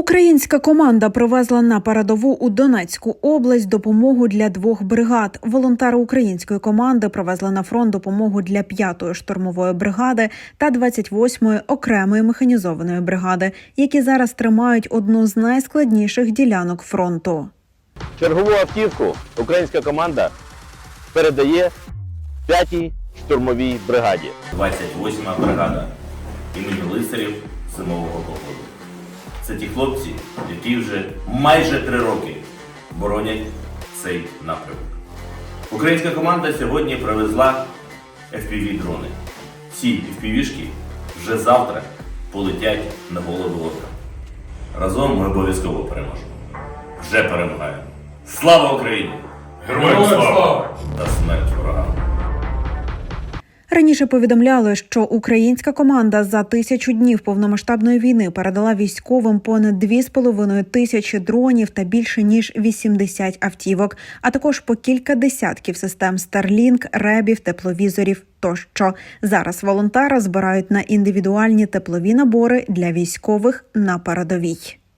Українська команда привезла на передову у Донецьку область допомогу для двох бригад. Волонтери української команди привезли на фронт допомогу для 5-ї штурмової бригади та 28-ї окремої механізованої бригади, які зараз тримають одну з найскладніших ділянок фронту. Чергову автівку українська команда передає 5-й штурмовій бригаді. 28-ма бригада імені лицарів зимового походу. Це ті хлопці, які вже майже три роки боронять цей напрямок. Українська команда сьогодні привезла FPV-дрони. Ці FPV-шки вже завтра полетять на голови ворога. Разом ми обов'язково переможемо. Вже перемагаємо. Слава Україні! Героям слава! Та смерть ворогам! Раніше повідомляли, що українська команда за тисячу днів повномасштабної війни передала військовим понад 2,5 тисячі дронів та більше ніж 80 автівок, а також по кілька десятків систем Starlink, ребів, тепловізорів. Тощо зараз волонтери збирають на індивідуальні теплові набори для військових на передовій.